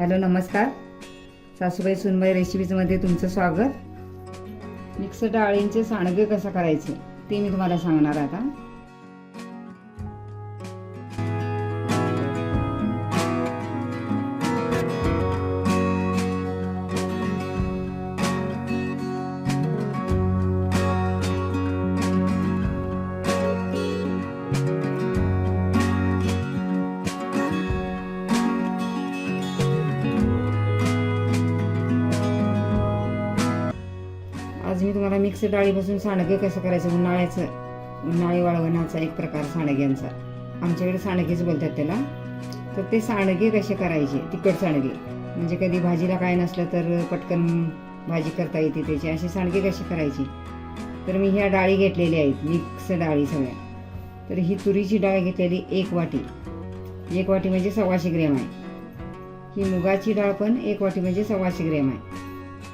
Hello नमस्कार. सासूबाई सुनबाई रेसिपीजमध्ये तुमचं स्वागत. मिक्स डाळींचे सांडगे कसं करायचे ते मी तुम्हाला सांगणार आता. आज मी तुम्हाला मिक्स डाळीपासून सांडगे कसं करायचं? उन्हाळ्याचं उन्हाळी वाळवणाचा एक प्रकार सांडग्यांचा. आमच्याकडे सांडगेच बोलतात त्याला. तर ते सांडगे कसे करायचे? तिखट सांडगे. म्हणजे कधी भाजीला काय नसलं तर पटकन भाजी करता येते त्याची. असे सांडगे कसे करायचे? तर मी ह्या डाळी घेतलेल्या आहेत. मिक्स डाळी सगळ्या. तर ही तुरीची डाळ घेतलेली एक वाटी. एक वाटी म्हणजे सव्वाशे ग्रॅम आहे. ही मुगाची डाळ पण एक वाटी म्हणजे सव्वाशे ग्रॅम आहे.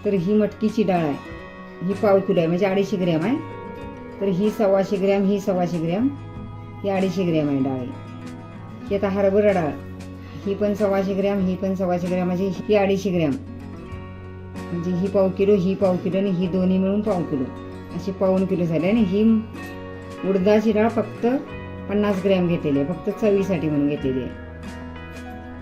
तर ही मटकीची डाळ आहे. ही पाव किलो आहे म्हणजे अडीचशे ग्रॅम आहे. तर ही सव्वाशे ग्रॅम ही सव्वाशे ग्रॅम ही अडीचशे ग्रॅम आहे डाळ. ही आता हरभरा डाळ. ही पण सव्वाशे ग्रॅम ही पण सव्वाशे ग्रॅम म्हणजे ही अडीचशे ग्रॅम. म्हणजे ही पाव किलो ही पाव किलो आणि ही दोन्ही मिळून पाव किलो. अशी पाऊन किलो झाली आणि ही उडदाची डाळ फक्त पन्नास ग्रॅम घेतलेली आहे फक्त चवीसाठी म्हणून घेतलेली आहे.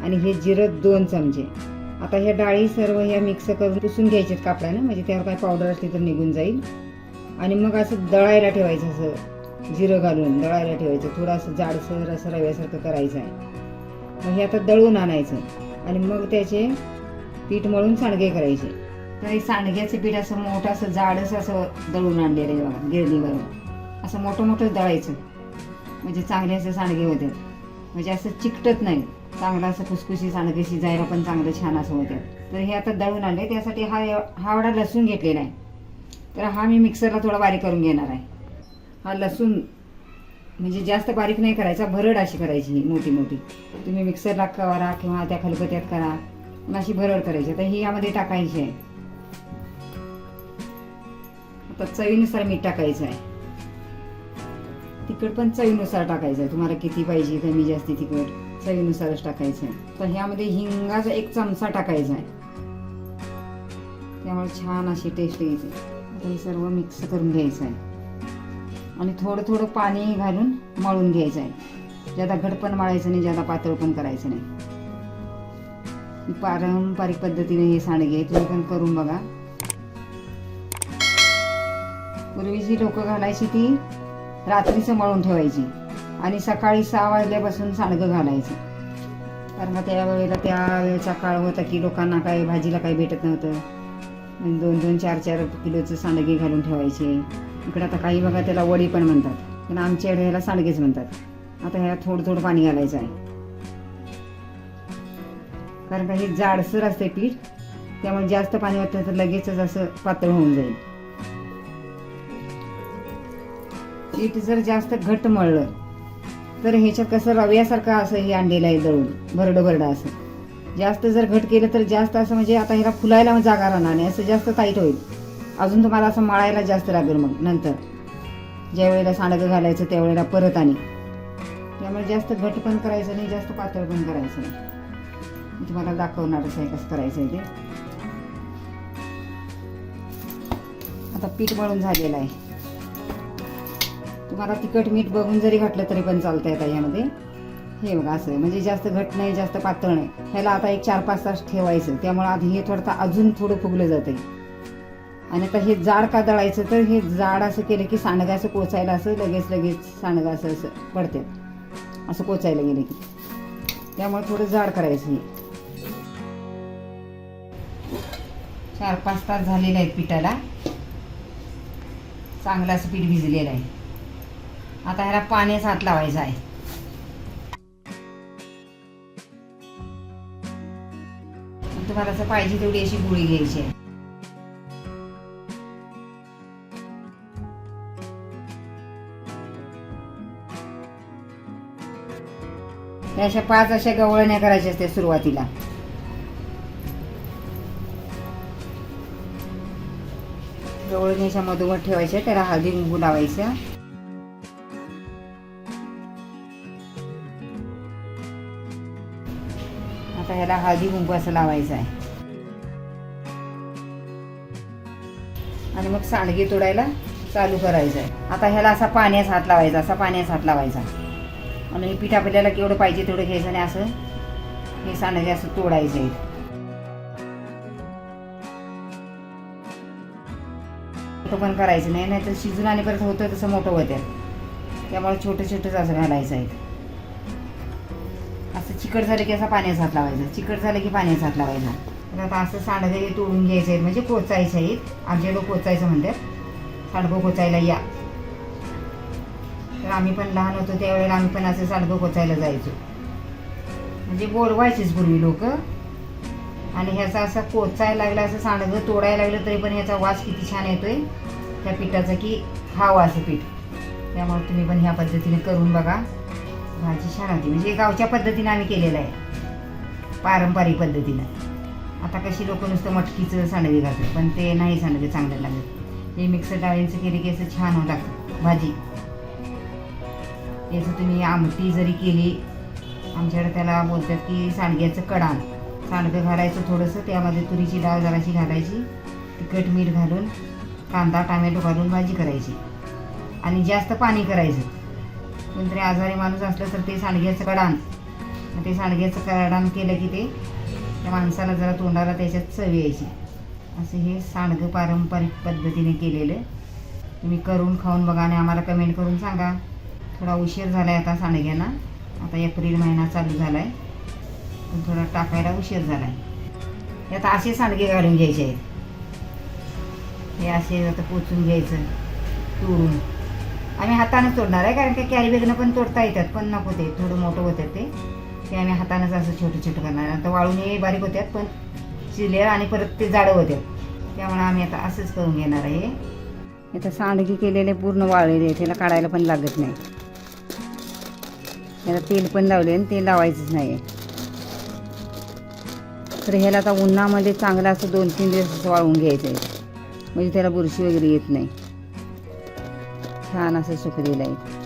आणि हे जिरं दोन चमचे. आता ह्या डाळी सर्व ह्या मिक्स करून पुसून घ्यायच्यात कापडानं म्हणजे त्यावर काय पावडर असली तर निघून जाईल. आणि मग असं दळायला ठेवायचं असं जिरं घालून दळायला ठेवायचं. थोडं असं जाडसर असं रव्यासारखं करायचं आहे. मग हे आता दळून आणायचं. आणि मग त्याचे पीठ मळून सांडगे करायचे. तर हे सांडग्याचं पीठ असं मोठं असं जाडस असं दळून आणलेलं आहे बघा गिरणीवरून. असं मोठं मोठं दळायचं. म्हणजे चांगले असे सांडगे होते. म्हणजे असं चिकटत नाही. चांगलं असं खुसखुशी सांडगे शिजायला पण चांगलं छान असं होतं तर हे आता दळून आले त्यासाठी हा हावडा लसूण घेतलेला आहे. तर हा मी मिक्सरला थोडा बारीक करून घेणार आहे. हा लसूण म्हणजे जास्त बारीक नाही करायचा भरड अशी करायची ही मोठी मोठी. तुम्ही मिक्सरला करा किंवा त्या खलबत्यात करा पण अशी भरड करायची. तर ही यामध्ये टाकायची आहे. आता चवीनुसार मीठ टाकायचं आहे. तिखट पण चवीनुसार टाकायचं आहे. तुम्हाला किती पाहिजे कमी जास्ती तिखट. चवीनुसारच टाकायचं आहे तर ह्यामध्ये हिंगाचा एक चमचा टाकायचा आहे त्यामुळे छान अशी टेस्ट यायची. आता हे सर्व मिक्स करून घ्यायचं आहे आणि थोडं थोडं पाणी घालून मळून घ्यायचं आहे ज्यादा घट पण मळायचं नाही ज्यादा पातळ पण करायचं नाही. पारंपरिक पद्धतीने हे सांडगे तुम्ही पण करून बघा. पूर्वी जी लोक घालायची ती रात्रीचं मळून ठेवायची. आणि सकाळी सहा वाजल्यापासून सांडगं घालायचं. कारण का त्यावेळेला त्या वेळेचा काळ होता की लोकांना काय भाजीला काही भेटत नव्हतं. दोन दोन चार चार किलोचं सांडगे घालून ठेवायचे. इकडं आता काही बघा त्याला वडी पण म्हणतात. पण आमच्या इकडे ह्याला सांडगेच म्हणतात. आता ह्याला थोडं थोडं पाणी घालायचं आहे. कारण का हे जाडसर असते पीठ. त्यामुळे जास्त पाणी वाटलं तर लगेचच असं पातळ होऊन जाईल. पीठ जर जास्त घट मळलं तर ह्याच्यात कसं रव्यासारखं असं हे अंडेला आहे दळून भरडं भरडं असं. जास्त जर घट केलं तर जास्त असं म्हणजे आता ह्याला फुलायला जागा राहणार नाही असं जास्त टाईट होईल. अजून तुम्हाला असं मळायला जास्त लागेल मग नंतर. ज्या वेळेला सांडगं घालायचं त्यावेळेला परत आणि. त्यामुळे जास्त घट पण करायचं नाही जास्त पातळ पण करायचं नाही. तुम्हाला दाखवणारच आहे कसं करायचं आहे ते. आता पीठ मळून झालेलं आहे. तुम्हाला तिखट मीठ बघून जरी घातलं तरी पण चालतं आता यामध्ये. हे बघा असं म्हणजे जास्त घट नाही जास्त पातळ नाही. ह्याला आता एक चार पाच तास ठेवायचं. त्यामुळे आधी हे थोडं अजून थोडं फुगलं जातंय. आणि आता हे जाड का दळायचं तर हे जाड असं केलं की सांडगं असं कोचायला असं लगेच लगेच सांडगं असं असं पडते असं कोचायला गेलं की. त्यामुळे थोडं जाड करायचं हे. चार पाच तास झालेले आहेत पिठाला. चांगलं असं पीठ भिजलेलं आहे. आता ह्याला पाण्याचा हात लावायचा आहे. तुम्हाला असं पाहिजे तेवढी अशी गोळी घ्यायची आहे. अशा पाच अशा गवळण्या करायच्या असते सुरुवातीला. गवळणीच्या मधोमध ठेवायच्या त्याला हळदी कुंकू लावायचं. आता ह्याला हळदी कुंकू असं लावायचं आहे. आणि मग सांडगे तोडायला चालू करायचं आहे. आता ह्याला असा पाण्याचा हात लावायचा असा पाण्याचा हात लावायचा. आणि हे पीठ आपल्याला केवढं पाहिजे तेवढं घ्यायचं आणि असं हे सांडगे असं तोडायचं आहे. पण करायचं नाही नाही तर शिजून आणि परत होतं तसं मोठं होतं त्यामुळे छोटं छोटंच असं घालायचं आहे. असं चिकट झालं की असा पाण्याचा हात लावायचा. चिकट झालं की पाण्याचा हात लावायचा. तर आता असं सांडगे तोडून घ्यायचं आहे म्हणजे कोचायचं आहेत. आमच्याकडं कोचायचं म्हणतात. सांडगं कोचायला या. तर आम्ही पण लहान होतो त्यावेळेला आम्ही पण असं सांडगं कोचायला जायचो. म्हणजे बोलवायचीच पूर्वी लोक. आणि ह्याचा असा कोचायला लागला असं सांडगं तोडायला लागलं तरी पण ह्याचा वास किती छान येतोय. त्या पिठाचा की खावं असं पीठ. त्यामुळे तुम्ही पण ह्या पद्धतीने करून बघा. भाजी छान होती म्हणजे गावच्या पद्धतीनं आम्ही केलेलं आहे. पारंपरिक पद्धतीनं. आता कशी लोक नुसतं मटकीचं सांडगे घालतात पण ते नाही सांडगे चांगलं लागत. हे मिक्सर डाळींचं केले की असं छान होऊ लागतं भाजी. याचं तुम्ही आमटी जरी केली आमच्याकडे त्याला बोलतात की सांडग्याचं कडाण. सांडगं घालायचं थोडंसं त्यामध्ये तुरीची डाळ जराशी घालायची तिखट मीठ घालून कांदा टामॅटो घालून भाजी करायची. आणि जास्त पाणी करायचं. कोणतरी आजारी माणूस असलं तर ते सांडग्याचं कडाण. मग ते सांडग्याचं कडाण केलं की ते त्या माणसाला जरा तोंडाला त्याच्यात चव यायची. असं हे सांडगं पारंपरिक पद्धतीने केलेलं. तुम्ही करून खाऊन बघा आणि आम्हाला कमेंट करून सांगा. थोडा उशीर झाला आहे आता सांडग्यांना आता एप्रिल महिना चालू झाला आहे पण थोडा टाकायला उशीर झाला आहे यात असे सांडगे काढून घ्यायचे आहेत. हे असे आता पोचून घ्यायचं. तोडून. आम्ही हाताने तोडणार आहे कारण की कॅरी बॅगनं पण तोडता येतात पण नको ते थोडं मोठं होतं ते. ते आम्ही हातानंच असं छोटं छोटं करणार आता वाळून हे बारीक होत्यात पण चिलेर आणि परत ते जाडं होत्यात. त्यामुळे आम्ही आता असंच करून घेणार आहे. आता सांडगी केलेले पूर्ण वाळलेले त्याला काढायला पण लागत नाही. याला तेल पण लावले आणि तेल लावायचंच नाही तर ह्याला आता उन्हामध्ये चांगलं असं दोन तीन दिवस असं वाळवून घ्यायचं आहे म्हणजे त्याला बुरशी वगैरे येत नाही. छान असं सुकलेलं आहे.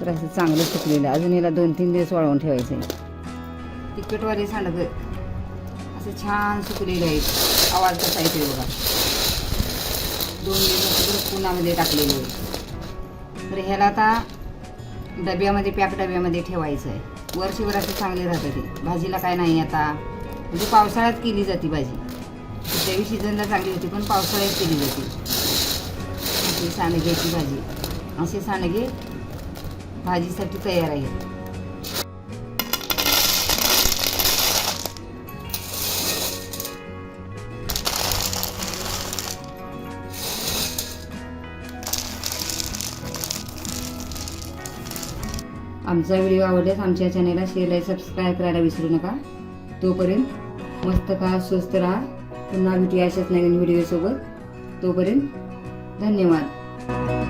तर असं चांगलं सुकलेलं आहे. अजून याला दोन तीन दिवस वाळवून ठेवायचं आहे तिखटवाले सांडगं. असं छान सुकलेलं आहे. आवाज कसा येते बघा. दोन दिवस पुण्यामध्ये टाकलेले आहे. तर ह्याला आता डब्यामध्ये पॅक डब्यामध्ये ठेवायचं आहे वर्षभर असं चांगले राहतं ते. भाजीला काय नाही आता. म्हणजे पावसाळ्यात केली जाते भाजी. कुठल्याही सीझनला चांगली होती पण पावसाळ्यात केली जाते. अशी सांडग्याची भाजी. असे सांडगे भाजीसाठी तयार आहेत. आमचा व्हिडिओ आवडल्यास आमच्या चॅनेलला शेअर लाईक सबस्क्राईब करायला विसरू नका. तोपर्यंत मस्त का स्वस्त राहा. पुन्हा भेटूया अशाच नवीन व्हिडिओसोबत तोपर्यंत धन्यवाद.